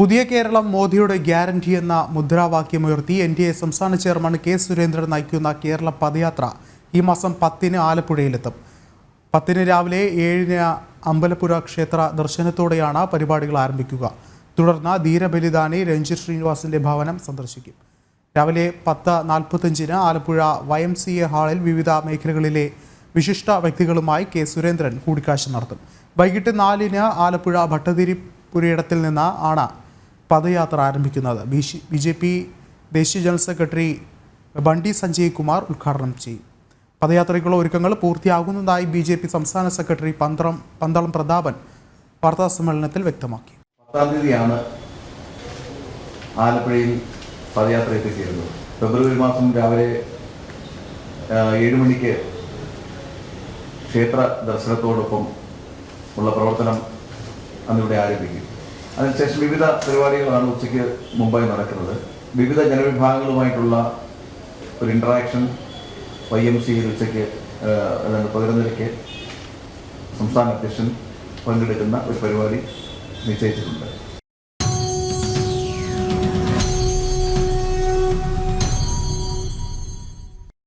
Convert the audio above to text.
പുതിയ കേരളം മോദിയുടെ ഗ്യാരണ്ടി എന്ന മുദ്രാവാക്യമുയർത്തി എൻ ഡി എ സംസ്ഥാന ചെയർമാൻ കെ സുരേന്ദ്രൻ നയിക്കുന്ന കേരള പദയാത്ര ഈ മാസം പത്തിന് ആലപ്പുഴയിലെത്തും. പത്തിന് രാവിലെ ഏഴിന് അമ്പലപ്പുര ക്ഷേത്ര ദർശനത്തോടെയാണ് പരിപാടികൾ ആരംഭിക്കുക. തുടർന്ന് ധീരബലിദാനി രഞ്ജിത് ശ്രീനിവാസിന്റെ ഭവനം സന്ദർശിക്കും. രാവിലെ പത്ത് നാൽപ്പത്തഞ്ചിന് Alappuzha Y M C A ഹാളിൽ വിവിധ മേഖലകളിലെ വിശിഷ്ട വ്യക്തികളുമായി കെ സുരേന്ദ്രൻ കൂടിക്കാഴ്ച നടത്തും. വൈകിട്ട് നാലിന് ആലപ്പുഴ ഭട്ടതിരി പുരയിടത്തിൽ നിന്ന് ആണ് പദയാത്ര ആരംഭിക്കുന്നത്. ബി ജെ പി ദേശീയ ജനറൽ സെക്രട്ടറി ബണ്ടി സഞ്ജയ് കുമാർ ഉദ്ഘാടനം ചെയ്യും പദയാത്രയ്ക്കുള്ള ഒരുക്കങ്ങൾ പൂർത്തിയാകുന്നതായി ബി ജെ പി സംസ്ഥാന സെക്രട്ടറി പന്തളം പന്തളം പ്രതാപൻ വാർത്താ സമ്മേളനത്തിൽ വ്യക്തമാക്കി. പത്താം തീയതിയാണ് ആലപ്പുഴയിൽ പദയാത്ര എത്തിച്ചേരുന്നത്. ഫെബ്രുവരി മാസം രാവിലെ ഏഴ് മണിക്ക് ക്ഷേത്ര ദർശനത്തോടൊപ്പം ഉള്ള പ്രവർത്തനം അന്നിവിടെ ആരംഭിക്കും. അതിനുശേഷം വിവിധ പരിപാടികളാണ് ഉച്ചയ്ക്ക് മുമ്പായി നടക്കുന്നത്. വിവിധ ജനവിഭാഗങ്ങളുമായിട്ടുള്ള ഒരു ഇൻട്രാക്ഷൻ വൈ എം സിയിൽ ഉച്ചയ്ക്ക് അതായത് പതിനൊന്നരയ്ക്ക് സംസ്ഥാന അധ്യക്ഷൻ പങ്കെടുക്കുന്ന ഒരു പരിപാടി നിശ്ചയിച്ചിട്ടുണ്ട്.